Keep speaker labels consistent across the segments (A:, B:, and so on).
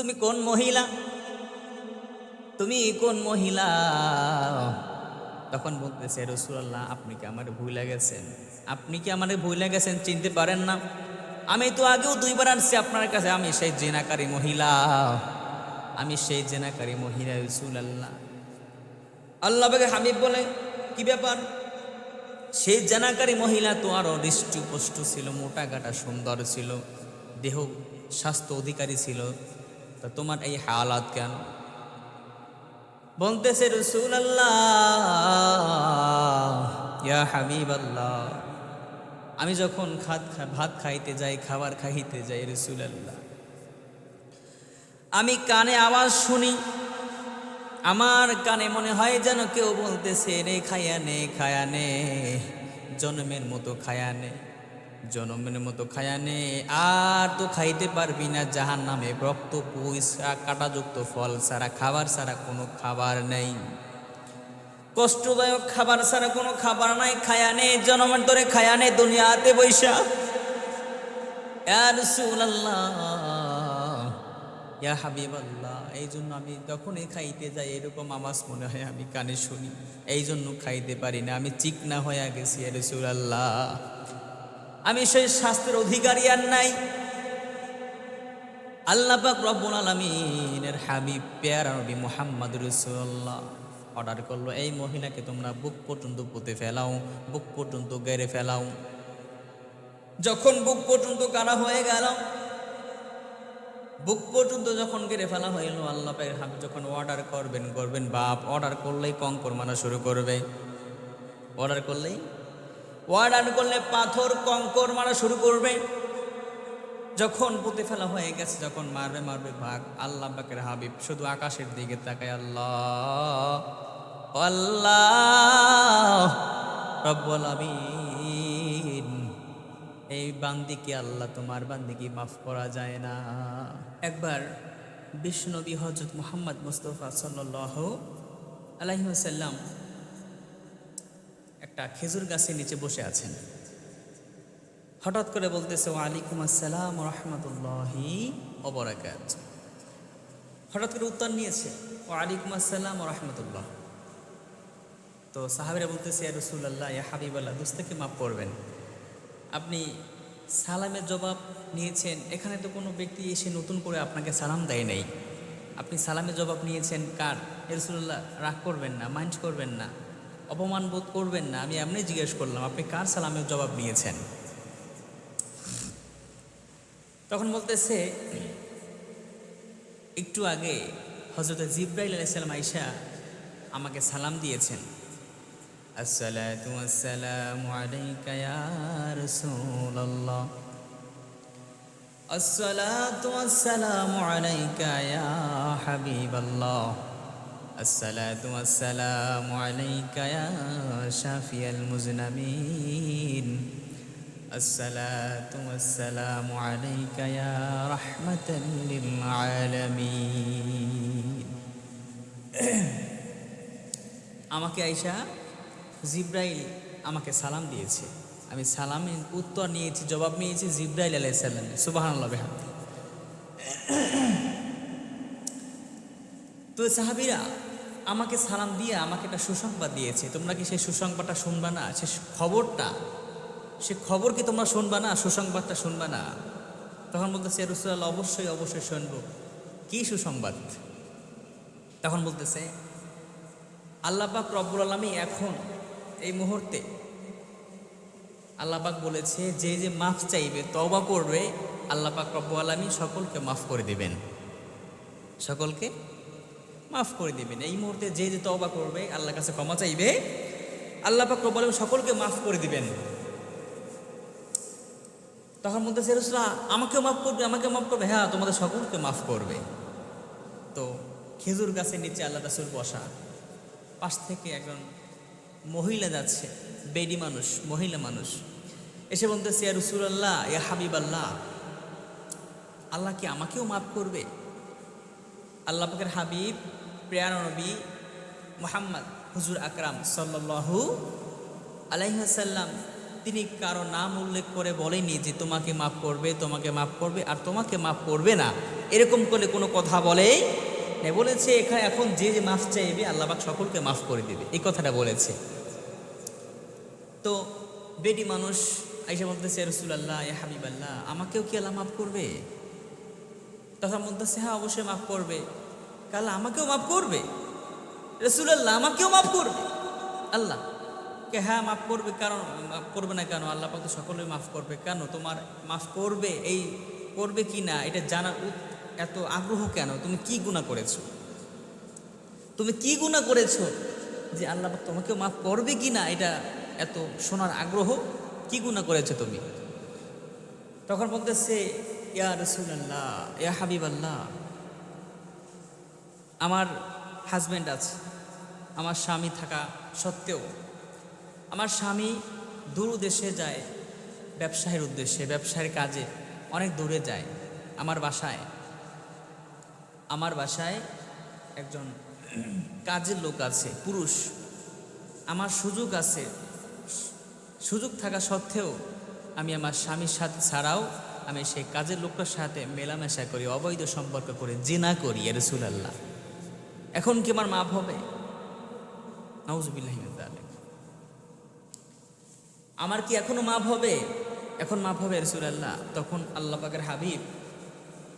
A: তুমি কোন মহিলা? তুমি কোন মহিলা? তখন বলতেছে রসুল্লাহ আপনি কি আমার ভুলে গেছেন আপনি কি আমার ভুলে গেছেন চিনতে পারেন না? আমি তো আগেও দুইবার আনছি আপনার কাছে, আমি সেই জেনাকারী মহিলা। আমি সেই জেনাকারী মহিলা রসুল আল্লাহ আল্লাহ হাবিব বলে, কি ব্যাপার? সেই জেনাকারী মহিলা তো আরও হৃষ্টপুষ্ট ছিল, মোটা গাটা সুন্দর ছিল, দেহ স্বাস্থ্য অধিকারী ছিল তা তোমার এই হালাত কেন? বলতেছে রসুল আল্লাহ হাবিব আল্লাহ আমি যখন খাত ভাত খাইতে যাই, খাবার খাইতে যাই রসুল আল্লাহ আমি কানে আওয়াজ শুনি, আমার কানে মনে হয় যেন কেউ বলতেছে রে খায়া নে খায়া নে, জনমের মতো খায়া নে। জনমের মতো খায়া নে আর তো খাইতে পারবি না জাহান নামে রক্ত পয়সা কাটাযুক্ত ফল ছাড়া খাবার ছাড়া কোনো খাবার নেই। কষ্টদায়ক খাবার ছাড়া কোনো খাবার নাই খায়া নে জনমের ধরে খায়া নে দুনিয়াতে বৈশা। ইয়া হাবিব আল্লাহ এই জন্য আমি যখনই খাইতে যাই এরকম আওয়াজ মনে হয় আমি কানে শুনি। এই জন্য খাইতে পারি না, আমি চিকনা হয়ে গেছি রসুল আল্লাহ আমি সেই স্বাস্থ্যের অধিকারী আর নাই। আল্লাহ পাক রব্বুল আলমিনের হাবিব, পেয়ারা নবী মোহাম্মদ রসুল্লাহ অর্ডার করল, এই মহিলাকে তোমরা বুক পর্যন্ত পুঁতে ফেলাও, বুক পর্যন্ত গেড়ে ফেলাও। যখন বুক পর্যন্ত কারা হয়ে গেল, বুক পর্যন্ত যখন গেড়ে ফেলা হইল আল্লাহ পাকের হাবিব যখন অর্ডার করবেন করবেন, বাপ, অর্ডার করলেই কঙ্কর মানা শুরু করবে। অর্ডার করলেই অর্ডার করলে পাথর, কঙ্কর মারা শুরু করবে। যখন পুঁতে ফেলা হয়ে গেছে, যখন মারবে মারবে ভাগ। আল্লাহ বাকের হাবিব শুধু আকাশের দিকে তাকায়, আল্লাহ আল্লাহ, রব্বুল আমিন, এই বান্দিকে আল্লাহ, তোমার বান্দিকে মাফ করা যায় না। একবার বিষ্ণবী হজরত মুহাম্মদ মুস্তফা সাল্লাহ আলাইসাল্লাম একটা খেজুর গাছের নিচে বসে আছেন। হঠাৎ করে বলতেছে, ওয়ালাইকুম আসসালাম রহমতুল্লাহি অবরাকাত হঠাৎ করে উত্তর নিয়েছে, ওয়ালাইকুম আসসালাম রহমতুল্লাহ তো সাহাবিরা বলতেছে রসুল্লাহ ইয়া হাবিবাল্লাহ, দুস্তাকে মাফ করবেন। আপনি সালামের জবাব নিয়েছেন, এখানে তো কোনো ব্যক্তি এসে নতুন করে আপনাকে সালাম দেয় নাই। আপনি সালামের জবাব নিয়েছেন কার? রসুল্লাহ রাগ করবেন না, মাইন্ড করবেন না। অপমান বোধ করবেন না, আমি এমনি জিজ্ঞেস করলাম, আপনি কার সালামের জবাব নিয়েছেন তখন বলতেছে, একটু আগে হজরত জিব্রাইল আলাইসালাম আইসা আমাকে সালাম দিয়েছেন। আসসালাতু আলাইকা ইয়া রাসূলুল্লাহ। আসসালাতু আসসালামু আলাইকা ইয়া হাবিবাল্লাহ। আসসালাতু আসসালামু আলাইকা ইয়া শাফিয়াল মুজনামিন الصلاة والسلام عليك يا رحمة للعالمين আমাকে আইসা জিব্রাইল আমাকে সালাম দিয়েছে আমি সালামের উত্তর নিয়েছি জবাব নিয়েছি জিব্রাইল আলাইসাল্লাম সুবাহ তো সাহাবিরা আমাকে সালাম দিয়ে আমাকে একটা সুসংবাদ দিয়েছে। তোমরা কি সেই সুসংবাদটা শুনবা না? সে খবরটা, সে খবর কি তোমরা শুনবা না? সুসংবাদটা শুনবা না? তখন বলতেছে রসুল্লাহ অবশ্যই অবশ্যই শুনব। কি সুসংবাদ? তখন বলতেছে আল্লাপাক রব্বুল আলমী এখন, এই মুহূর্তে আল্লাপাক বলেছে, যে যে মাফ চাইবে তবা করবে আল্লাপাক রব্বুল আলমী সকলকে মাফ করে দিবেন। সকলকে? মাফ করে দিবেন। এই মুহূর্তে যে যে তবা করবে, আল্লাহর কাছে ক্ষমা চাইবে। আল্লাপাক রব্বুল আলমী সকলকে মাফ করে দিবেন। তখন বলতেছে রসুলা আমাকে মাফ করবে আমাকে মাফ করবে। হ্যাঁ তোমাদের সকলকে মাফ করবে। তো খেজুর গাছের নিচে আল্লাহ রাসুল বসা। পাশ থেকে একজন মহিলা যাচ্ছে বেডি মানুষ, মহিলা মানুষ। এসে বলতে বলতেছে রসুল আল্লাহ ইয়া হাবিব আল্লাহ আল্লাহ কি আমাকেও মাফ করবে? আল্লাহ পাকের হাবিব প্রিয়ার নবী মোহাম্মদ হুজুর আকরাম সাল্লাহু আলাইহাসাল্লাম তিনি কারও নাম উল্লেখ করে বলেনি যে তোমাকে মাফ করবে, তোমাকে মাফ করবে আর তোমাকে মাফ করবে না। এরকম করে কোনো কথা বলে বলেছে এখানে এখন যে যে মাফ চাইবে আল্লাহবাক সকলকে মাফ করে দেবে। এই কথাটা বলেছে। তো বেটি মানুষ আইসা বলতেছে রসুলাল্লাহ, এ হাবিব আল্লাহ আমাকেও কি আল্লাহ মাফ করবে? তখন বলতেছে হ্যাঁ অবশ্যই মাফ করবে। কাল আমাকেও মাফ করবে। রসুলাল্লাহ আমাকেও মাফ করবে। আল্লাহ। কে হ্যাঁ মাফ করবে কারণ, মাফ করবে না কেন? আল্লাহ পাক তো সকলে মাফ করবে। কেন? তোমার মাফ করবে? এই করবে কি না? এটা জানার এত আগ্রহ কেন? তুমি কি গুণা করেছ? তুমি কি গুণা করেছ? যে আল্লাহ তোমাকেও মাফ করবে কি না? এটা এত শোনার আগ্রহ? কি গুণা করেছ তুমি? তখন বলতেছে, ইয়া রসুলাল্লাহ, ইয়া হাবিব আল্লাহ আমার হাজব্যান্ড আছে, আমার স্বামী থাকা সত্ত্বেও আমার স্বামী দূর দেশে যায়, ব্যবসায়ের উদ্দেশ্যে, ব্যবসায়ের কাজে অনেক দূরে যায়। আমার বাসায় আমার বাসায় একজন কাজের লোক আছে, পুরুষ। আমার সুযোগ আছে, সুযোগ থাকা সত্ত্বেও আমি আমার স্বামীর সাথে ছাড়াও আমি সেই কাজের লোকটার সাথে মেলামেশা করি, অবৈধ সম্পর্ক করে, জিনা করি রসুল আল্লাহ। এখন কি আমার মাপ হবে। আমার কি এখনও মাপ হবে? এখন মাপ হবে রসুল আল্লাহ তখন আল্লাহ পাকের হাবিব,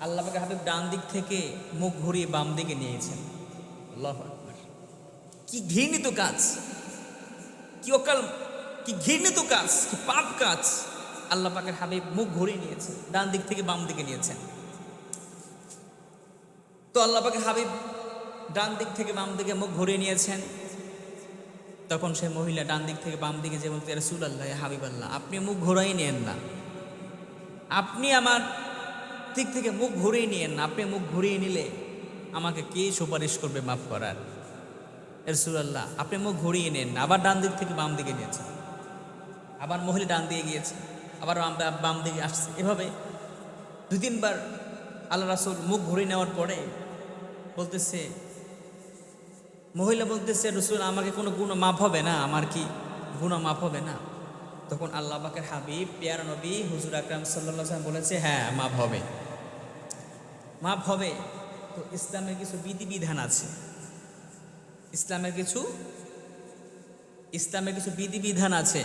A: আল্লাহ পাকের হাবিব ডান দিক থেকে মুখ ঘুরিয়ে বাম দিকে নিয়েছেন। আল্লাহ কি ঘৃণিত কাজ। কি অকাল, কি ঘৃণিত কাজ, কি পাপ কাজ। আল্লাহ পাকের হাবিব মুখ ঘুরিয়ে নিয়েছেন, ডান দিক থেকে বাম দিকে নিয়েছেন। তো আল্লাহ পাকের হাবিব ডান দিক থেকে বাম দিকে মুখ ঘুরিয়ে নিয়েছেন। তখন সে মহিলা ডান দিক থেকে বাম দিকে যে বলতে রসুল আল্লাহ হাবিব আল্লাহ আপনি মুখ ঘোরাই নেন না। আপনি আমার দিক থেকে মুখ ঘুরিয়ে নিয়েন না। আপনি মুখ ঘুরিয়ে নিলে আমাকে কে সুপারিশ করবে মাফ করার? রসুল আল্লাহ আপনি মুখ ঘুরিয়ে নেন না। আবার ডান দিক থেকে বাম দিকে নিয়েছেন আবার মহিলা ডান দিয়ে গিয়েছে। আবার আমরা বাম দিকে আসছে। এভাবে দু তিনবার আল্লাহ রাসুল মুখ ঘুরিয়ে নেওয়ার পরে বলতেছে মহিলা বলতেছে, রসুল, আমাকে কোনো গুণ মাফ হবে না, আমার কি গুণ মাফ হবে না? তখন আল্লাহ পাকের হাবিব, পেয়ার নবী, হুজুর আকরাম সাল্লাম বলেছে হ্যাঁ মাফ হবে। মাফ হবে? তো ইসলামের কিছু বিধিবিধান আছে। ইসলামের কিছু ইসলামের কিছু বিধিবিধান আছে।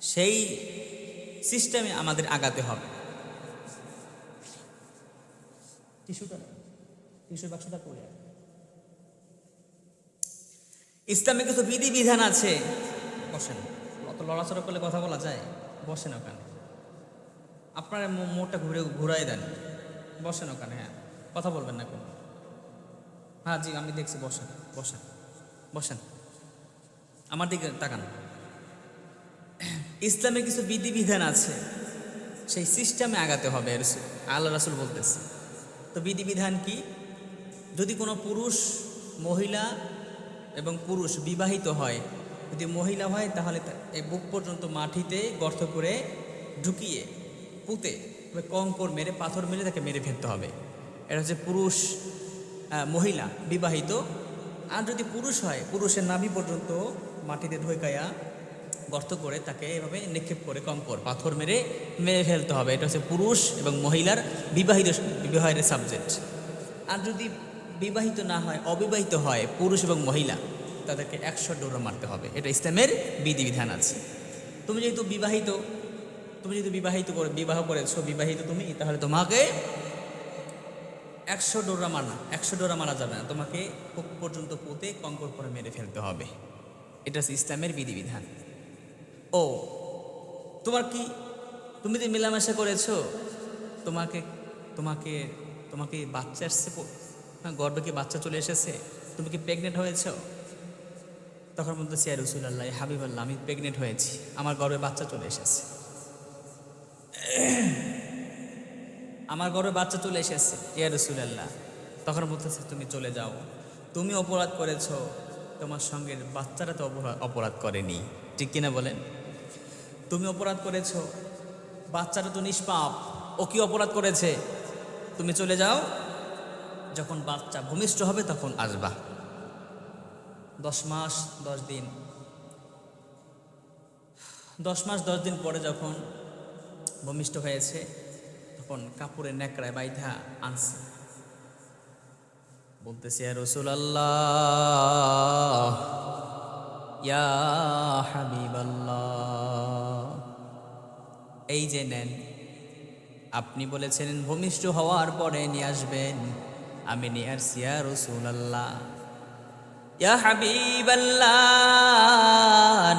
A: সেই সিস্টেমে আমাদের আগাতে হবে। টিস্যুটা টিস্যুর বাক্সটা আছে। ইসলামে কিছু বিধিবিধান আছে। বসেন, অত লড়াচড়া করলে কথা বলা যায়? বসেন ওখানে। আপনার মো- মোড়টা ঘুরে ঘুরাই দেন। বসেন ওখানে হ্যাঁ। কথা বলবেন না কোনো। হ্যাঁ জি, আমি দেখছি, বসেন বসেন বসেন। আমার দিকে তাকান। ইসলামে কিছু বিধিবিধান আছে। সেই সিস্টেমে আগাতে হবে, আল্লাহ রাসুল বলতেছে। তো বিধিবিধান কি? যদি কোনো পুরুষ, মহিলা এবং পুরুষ বিবাহিত হয়, যদি মহিলা হয় তাহলে এই বুক পর্যন্ত মাটিতে গর্ত করে ঢুকিয়ে পুঁতে কঙ্কর মেরে, পাথর মেরে তাকে মেরে ফেলতে হবে। এটা হচ্ছে পুরুষ মহিলা বিবাহিত। আর যদি পুরুষ হয়, পুরুষের নাভি পর্যন্ত মাটিতে ঢোকায়া গর্ত করে তাকে এভাবে নিক্ষেপ করে কঙ্কর, পাথর মেরে মেরে ফেলতে হবে। এটা হচ্ছে পুরুষ এবং মহিলার বিবাহিত, বিবাহের সাবজেক্ট আর যদি বিবাহিত না হয়, অবিবাহিত হয় পুরুষ এবং মহিলা, তাদেরকে একশো ডোরা মারতে হবে। এটা ইসলামের বিধিবিধান আছে। তুমি যেহেতু বিবাহিত, তুমি যেহেতু বিবাহিত করে, বিবাহ করেছ, বিবাহিত তুমি, তাহলে তোমাকে একশো ডোরা মারা একশো ডোরা মারা যাবে না। তোমাকে পর্যন্ত পুঁতে কঙ্কর করে মেরে ফেলতে হবে। এটা ইসলামের বিধিবিধান। ও, তোমার কি, তুমি যে মেলামেশা করেছ, তোমাকে তোমাকে তোমাকে বাচ্চা এসছে হ্যাঁ গর্ভে কি বাচ্চা চলে এসেছে? তুমি কি প্রেগনেন্ট হয়েছো? তখন বলতে সিয়া রসুল্লাহ হাবিব আল্লাহ আমি প্রেগনেন্ট হয়েছি। আমার গর্ভে বাচ্চা চলে এসেছে। আমার গর্ভে বাচ্চা চলে এসেছে, ইয়া রসুলাল্লাহ। তখন বলতেছে তুমি চলে যাও। তুমি অপরাধ করেছ। তোমার সঙ্গে বাচ্চারা তো অপরাধ করেনি। ঠিক কিনা বলেন? তুমি অপরাধ করেছ। বাচ্চাটা তো নিষ্পাপ। ও কি অপরাধ করেছে? তুমি চলে যাও। যখন বাচ্চা ভূমিষ্ঠ হবে তখন আসবা। দশ মাস দশ দিন। দশ মাস দশ দিন পরে যখন ভূমিষ্ঠ হয়েছে তখন কাপড়ের ন্যাকড়ায় বাইধা আনছে। বলতেছে রসুল আল্লাহ ইয়া হাবিব এই যে নেন আপনি বলেছেন ভূমিষ্ঠ হওয়ার পরে নিয়ে আসবেন। আমি নিয়ে ইয়া রসুল আল্লাহ ইয়া হাবিব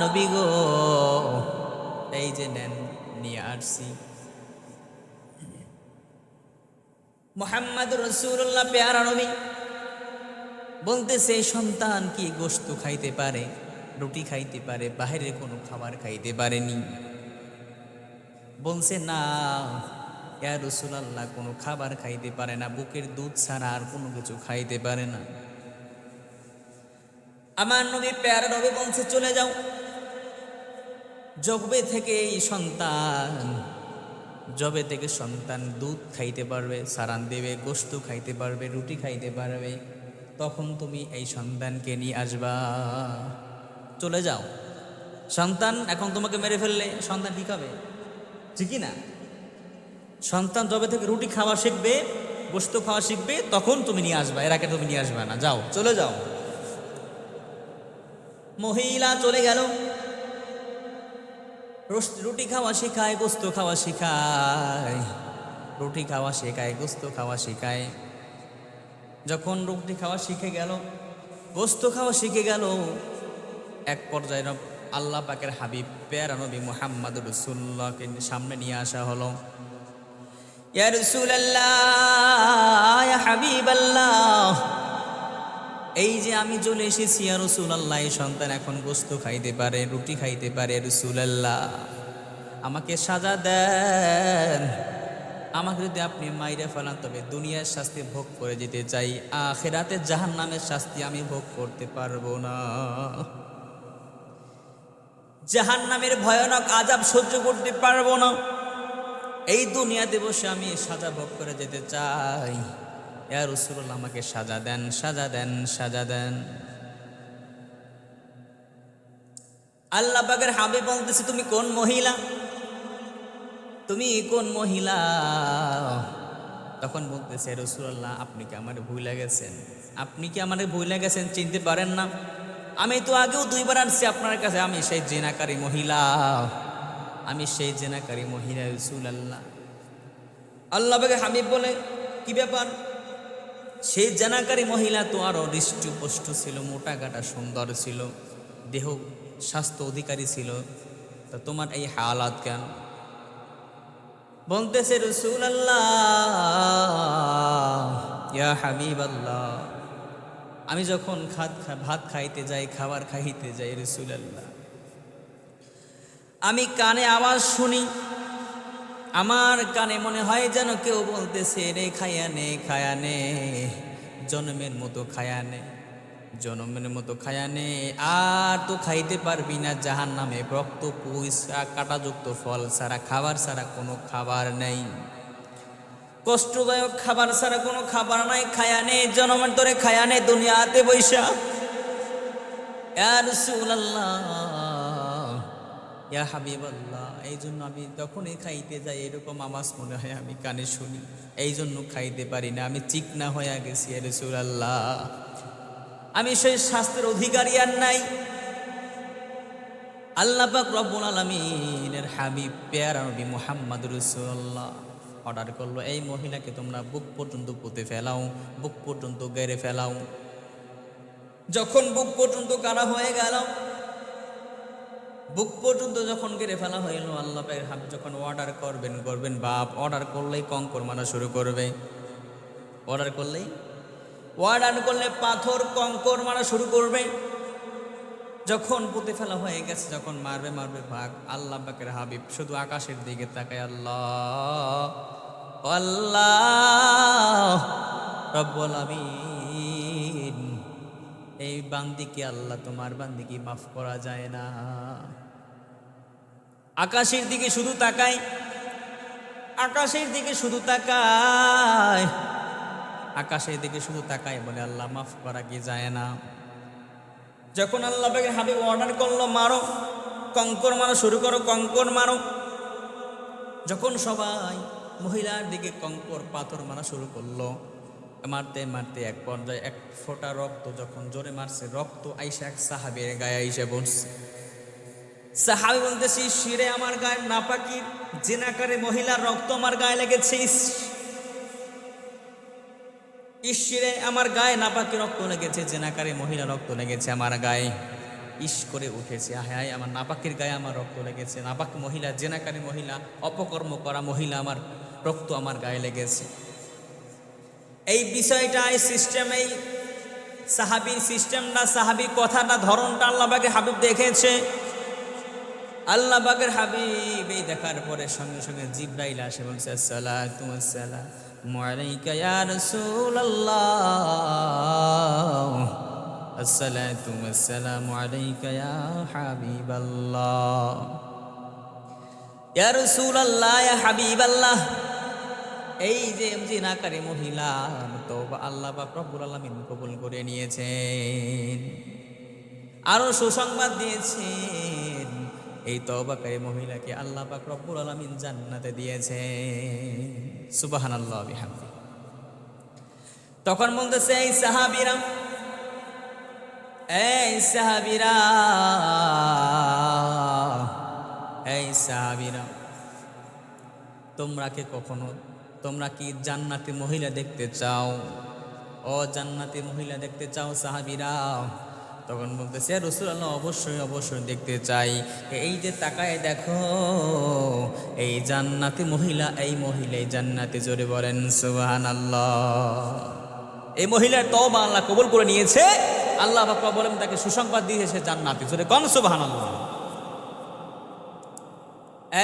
A: নবী গো। এই যে নেন নিয়ে আসছি মোহাম্মদ রসুল্লাহ পেয়ারা নবী। বলতেছে, সন্তান কি গোস্ত খাইতে পারে, রুটি খাইতে পারে, বাহিরের কোনো খাবার খাইতে পারেনি? বলছে, না। ইয়া রসুলাল্লাহ, কোনো খাবার খাইতে পারে না, বুকের দুধ ছাড়া আর কোনো কিছু খাইতে পারে না। আমার নবী পেয়ারা নবী বলছে চলে যাও। জগবে থেকে এই সন্তান, জবে থেকে সন্তান দুধ খাইতে পারবে, সারান দেবে, গোস্ত খাইতে পারবে, রুটি খাইতে পারবে, তখন তুমি এই সন্তানকে নিয়ে আসবা। চলে যাও। সন্তান এখন তোমাকে মেরে ফেললে, সন্তান কি খাবে? ঠিকই না? সন্তান জবে থেকে রুটি খাওয়া শিখবে, গোস্ত খাওয়া শিখবে, তখন তুমি নিয়ে আসবা, এর আগে তুমি নিয়ে আসবে না। যাও, চলে যাও। মহিলা চলে গেল। রুটি খাওয়া শেখায়, গোস্ত খাওয়া শেখায়। রুটি খাওয়া শেখায়, গোস্ত খাওয়া শেখায়। যখন রুটি খাওয়া শিখে গেল, গোস্ত খাওয়া শিখে গেল, এক পর্যায়ে আল্লাহ পাকের হাবিব, পেয়ারা নবী মোহাম্মদ রসুল্লাহকে সামনে নিয়ে আসা হলো। এই যে আমি চলে এসেছি আর রসুল আল্লাহ এই সন্তান এখন গোস্ত খাইতে পারে, রুটি খাইতে পারে রসুল আল্লাহ আমাকে সাজা দেন। আমাকে যদি আপনি মাইরে ফেলান, তবে দুনিয়ার শাস্তি ভোগ করে যেতে চাই। আখেরাতে জাহান নামের শাস্তি আমি ভোগ করতে পারব না। জাহান নামের ভয়ানক আজাব সহ্য করতে পারব না। এই দুনিয়াতে বসে আমি সাজা ভোগ করে যেতে চাই। ইয়া রসুল্লাহ আমাকে সাজা দেন সাজা দেন সাজা দেন। আল্লাহ বাগের হাবি বলতেছে, তুমি কোন মহিলা? তুমি কোন মহিলা? তখন বলতেছে রসুল্লাহ আপনি কি আমার ভুলে গেছেন? আপনি কি আমার ভুলে গেছেন? চিনতে পারেন না। আমি তো আগেও দুইবার আসছি আপনার কাছে, আমি সেই জেনাকারী মহিলা। আমি সেই জেনাকারী মহিলা রসুল আল্লাহ আল্লাহ বাগে হাবিব বলে, কি ব্যাপার? সেই জানাকারী মহিলা তো আরও হৃষ্টপুষ্ট ছিল, মোটা গাটা সুন্দর ছিল, দেহ স্বাস্থ্য অধিকারী ছিল। তা তোমার এই হালাত কেন? বলতেছে রসুল আল্লাহ হাবিব আল্লাহ আমি যখন খাত ভাত খাইতে যাই, খাবার খাইতে যাই রসুল আল্লাহ আমি কানে আওয়াজ শুনি। আমার কানে মনে হয় যেন কেউ বলতেছে, রে খায়া নে খায়া নে, জন্মের মতো খায়া নে, জন্মের মতো খায়া নে। আর তো খাইতে পারবি না জাহান নামে রক্ত পুইসা কাটাযুক্ত ফল ছাড়া খাবার ছাড়া কোনো খাবার নেই। কষ্টদায়ক খাবার ছাড়া কোনো খাবার নাই। খায়া নে জন্মের তোরে খায়া নে দুনিয়াতে বৈশা। আর ইয়া হাবিবাল্লাহ, এই জন্য আমি যখনই খাইতে যাই এরকম আওয়াজ মনে হয় আমি কানে শুনি। এই জন্য খাইতে পারি না, আমি চিকনা হয়ে গেছি রসুল আল্লাহ আমি সেই স্বাস্থ্যের অধিকারী আর নাই। আল্লাহ পাক রব্বুল আলমিনের হাবিব, পেয়ারা নবী মোহাম্মদ রসুল্লাহ অর্ডার করল, এই মহিলাকে তোমরা বুক পর্যন্ত পুঁতে ফেলাও, বুক পর্যন্ত গেড়ে ফেলাও। যখন বুক পর্যন্ত কারা হয়ে গেল বুক পর্যন্ত যখন কেড়ে ফেলা হইল, আল্লাহ পাকের হাবিব যখন অর্ডার করবেন করবেন, বাপ অর্ডার করলেই কঙ্কর মারা শুরু করবে। অর্ডার করলেই? অর্ডার করলে পাথর কঙ্কর মারা শুরু করবে। যখন পুঁতে ফেলা হয়ে গেছে, যখন মারবে মারবে ভাগ, আল্লাহ পাকের হাবিব শুধু আকাশের দিকে তাকায়, আল্লাহ আল্লাহ এই বান্দিকে আল্লাহ, তোমার বান্দিকে মাফ করা যায় না। আকাশের দিকে শুধু তাকায় আকাশের দিকে শুধু তাকায় আকাশের দিকে শুধু তাকায় বলে আল্লাহ মাফ করা কি যায় না। যখন আল্লাহ পাকে হাবিব অর্ডার করল, মারো, কঙ্কর মারো, শুরু করো, কঙ্কর মারো। যখন সবাই মহিলার দিকে কঙ্কর পাথর মারা শুরু করল, মারতে মারতে এক পর্যায়ে এক ফোঁটা রক্ত যখন জোরে মারছে, রক্ত আইসা এক সাহাবের গায়ে আইসা বসছে। সাহাবি বলতেছি শিরে আমার গায়ে নাপাকি জেনাকারে মহিলার রক্ত আমার গায়ে লেগেছে ঈশ্বরে আমার গায়ে নাপাকি রক্ত লেগেছে, জেনাকারে মহিলা রক্ত লেগেছে আমার গায়ে। ইস করে উঠেছে, আয় আমার নাপাকের গায়ে আমার রক্ত লেগেছে, নাপাক মহিলা, জেনাকারী মহিলা, অপকর্ম করা মহিলা আমার রক্ত আমার গায়ে লেগেছে। এই বিষয়টা এই সিস্টেম এই সাহাবির সিস্টেমটা সাহাবি কথাটা ধরনটা আল্লাহবাকে হাবিব দেখেছে। আল্লাহ বাগের হাবিব এই দেখার পরে সঙ্গে সঙ্গে জিব্রাইল আসে বলছে আসসালামু আসসালাতু আসসালামু আলাইকা ইয়া এই যে জিনাকারী মহিলা তো আল্লাহ বা প্রভুর আলমিন কবুল করে নিয়েছেন। আরও সুসংবাদ দিয়েছেন। এই তবাকারী মহিলাকে আল্লাহ পাক রব্বুল আলমিন জান্নাতে দিয়েছেন সুবাহান আল্লাহ বিহামদি। তখন বলতেছে, এই সাহাবিরা এই সাহাবিরা এই সাহাবিরা, তোমরা কি কখনো, তোমরা কি জান্নাতি মহিলা দেখতে চাও? ও জান্নাতি মহিলা দেখতে চাও সাহাবিরা তখন বলতেছে রসুল আল্লাহ অবশ্যই অবশ্যই দেখতে চাই। এই যে তাকায় দেখো, এই জান্নাতি মহিলা, এই মহিলা এই জান্নাতি জোরে বলেন সুবাহান আল্লাহ এই মহিলার তবা আল্লাহ কবুল করে নিয়েছে। আল্লাহ বাবা বলেন তাকে সুসংবাদ দিয়েছে জান্নাতি জোরে কন সুবাহান আল্লাহ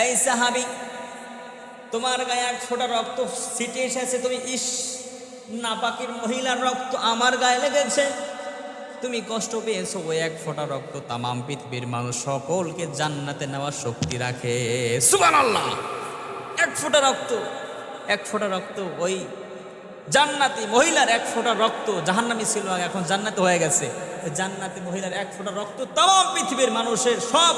A: এই সাহাবি, তোমার গায়ে এক ফোঁটা রক্ত ছিটে এসেছে, তুমি ইস নাপাকির মহিলার রক্ত আমার গায়ে লেগেছে। তুমি কষ্ট পেয়েছ ওই এক ফোঁটা রক্ত তামাম পৃথিবীর মানুষ সকলকে জান্নাতে নেওয়ার শক্তি রাখে। সুবান আল্লাহ এক ফোঁটা রক্ত, এক ফোঁটা রক্ত, ওই জান্নাতি মহিলার এক ফোঁটা রক্ত, জাহান্নামি ছিল, এখন জান্নাতি হয়ে গেছে। জান্নাতি মহিলার এক ফোঁটা রক্ত তাম পৃথিবীর মানুষের সব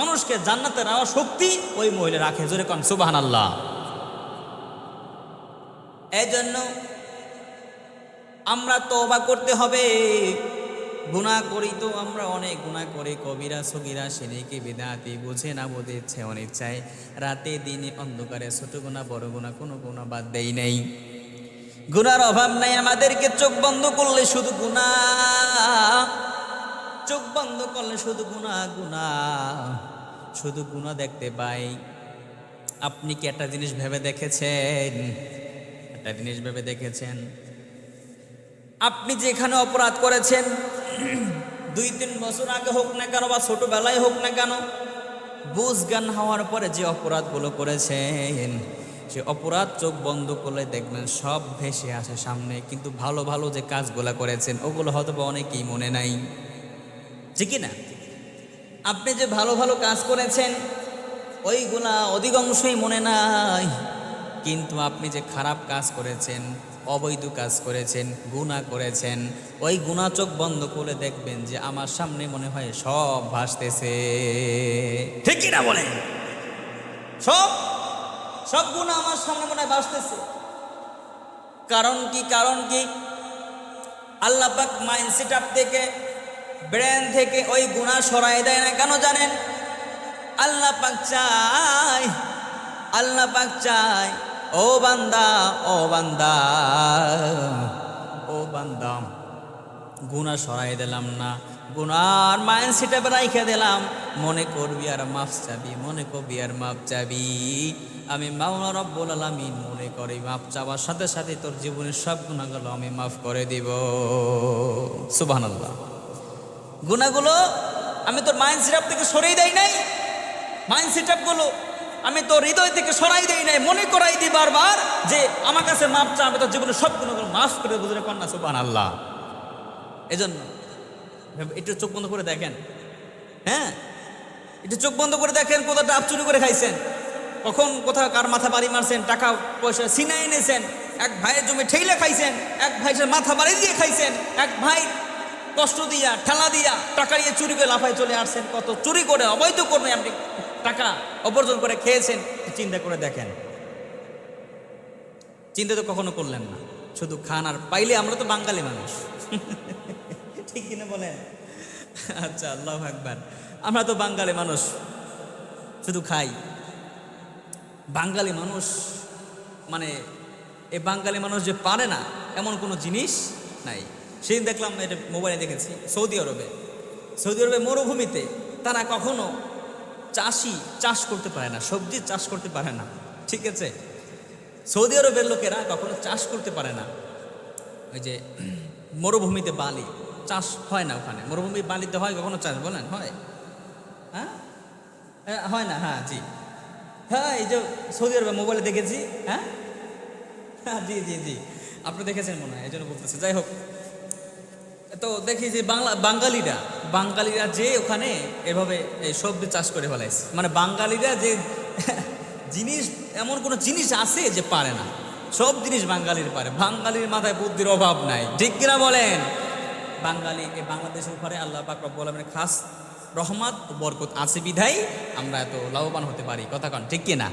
A: মানুষকে জান্নাতে নেওয়ার শক্তি ওই মহিলা রাখে। জোরে কন সুবাহান আল্লাহ এই জন্য আমরা তওবা করতে হবে। গুনাহ করি তো আমরা অনেক গুনাহ করি, কবিরা, সগিরা সেদিকে বিদাতি, বুঝে না বোঝে ইচ্ছে অনিচ্ছায়। রাতে দিনে অন্ধকারে ছোট গুণা বড় গুণা কোনো গুণা বাদ দেই নেই। গুনার অভাব নাই, আমাদেরকে চোখ বন্ধ করলে শুধু গুণা চোখ বন্ধ করলে শুধু গুণা গুণা শুধু গুণা দেখতে পাই। আপনি কি একটা জিনিস ভেবে দেখেছেন? একটা জিনিস ভেবে দেখেছেন? আপনি যেখানে অপরাধ করেছেন, দুই তিন বছর আগে হোক না কেন বা ছোটবেলায় হোক না কেন, বুঝ গান হওয়ার পরে যে অপরাধগুলো করেছেন, সে অপরাধ চোখ বন্ধ করলে দেখবেন সব ভেসে আসে সামনে। কিন্তু ভালো ভালো যে কাজগুলো করেছেন, ওগুলো হয়তো বা অনেকেই মনে নাই। ঠিকই না? আপনি যে ভালো ভালো কাজ করেছেন, ওইগুলা অধিকাংশই মনে নাই। কিন্তু আপনি যে খারাপ কাজ করেছেন অবৈধ কাজ করেছেন গুণা করেছেন। ওই গুণা চোখ বন্ধ করে দেখবেন যে আমার সামনে মনে হয় সব ভাসতেছে। ঠিকই না বলেন? সব? সব গুণা আমার সামনে মনে হয় ভাসতেছে। কারণ কি? কারণ কি? আল্লাহ পাক মাইন্ড সেট থেকে ব্রেন থেকে ওই গুণা সরাই দেয় না কেন জানেন? আল্লাহ পাক চায়, আল্লাহ পাক চায় ও বান্দা ও বান্দা ও বান্দা। গুণা সরাই দিলাম না গুনার মাইন্ড সেটে রাইখে দিলাম। মনে করবি আর মাফ চাবি, মনে করবি আর মাপ চাবি। আমি মাওলা রব্বুল আলামিন মনে করি মাপ চাওয়ার সাথে সাথে তোর জীবনের সব গুণাগুলো আমি মাফ করে দিব। সুবহানাল্লাহ। গুণাগুলো আমি তোর মাইন্ড সেটআপ থেকে সরিয়ে দেই নাই? মাইন্ড সেটআপগুলো আমি তো হৃদয় থেকে সরাই দেই নাই, মনে করাই দিই বারবার যে আমার কাছে মাপ চা আমি তোর জীবনে সব গুণাগুলো মাফ করে বুঝলে কন্যা সুবান আল্লাহ এজন্য একটু চোখ বন্ধ করে দেখেন। হ্যাঁ? একটু চোখ বন্ধ করে দেখেন কোথাও ডাব চুরি করে খাইছেন। কখন কোথাও কার মাথা বাড়ি মারছেন, টাকা পয়সা সিনাই এনেছেন, এক ভাইয়ের জমি ঠেইলে খাইছেন, এক ভাইয়ের মাথা বাড়ি দিয়ে খাইছেন, এক ভাই কষ্ট দিয়া, ঠেলা দিয়া টাকা দিয়ে চুরি করে লাফায় চলে আসছেন, কত চুরি করে, অবৈধ করে আপনি টাকা অপর্জন করে খেয়েছেন, চিন্তা করে দেখেন। চিন্তা তো কখনো করলেন না। শুধু খান আর পাইলে আমরা তো বাঙালি মানুষ। ঠিক কিনা বলেন? আচ্ছা আল্লাহ একবার আমরা তো বাঙালি মানুষ, শুধু খাই। বাঙালি মানুষ মানে এই বাঙালি মানুষ যে পারে না, এমন কোনো জিনিস নাই। সেদিন দেখলাম এটা মোবাইলে দেখেছি, সৌদি আরবে। সৌদি আরবে মরুভূমিতে তারা কখনো চাষি চাষ করতে পারে না সবজি চাষ করতে পারে না ঠিক আছে? সৌদি আরবের লোকেরা কখনো চাষ করতে পারে না। ওই যে মরুভূমিতে বালি চাষ হয় না ওখানে। মরুভূমি বালিতে হয় কখনো চাষ বলেন হয়? হ্যাঁ? হ্যাঁ, হয় না হ্যাঁ জি। হ্যাঁ এই যে সৌদি আরবে মোবাইলে দেখেছি হ্যাঁ? হ্যাঁ জি জি জি। আপনি দেখেছেন মনে হয় এই জন্য বলতেছে। যাই হোক তো দেখি যে বাংলা বাঙালিরা বাঙালিরা যে ওখানে এভাবে এই সবজি চাষ করে ফেলাইছে। মানে বাঙালিরা যে জিনিস, এমন কোনো জিনিস আছে যে পারে না। সব জিনিস বাঙালির পারে। বাঙালির মাথায় বুদ্ধির অভাব নাই। ঠিক কিনা বলেন? বাঙালি এই বাংলাদেশের উপরে আল্লাহ পাক রব্বুল আলমের খাস রহমত বরকত আছে বিধাই আমরা এত লাভবান হতে পারি। কথা কন, ঠিক কিনা?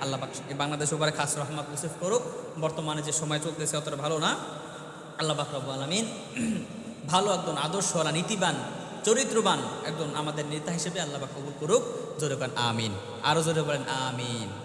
A: আল্লাহ পাক এই বাংলাদেশের উপরে খাস রহমত মুসিফ করুক। বর্তমানে যে সময় চলতেছে অতটা ভালো না। আল্লাহ পাক রব্বুল আলমিন ভালো একজন আদর্শওয়ালা নীতিবান চরিত্রবান একজন আমাদের নেতা হিসেবে আল্লাহ কবুল করুক। জোরে করেন আমিন। আরও জোরে বলেন, আমিন।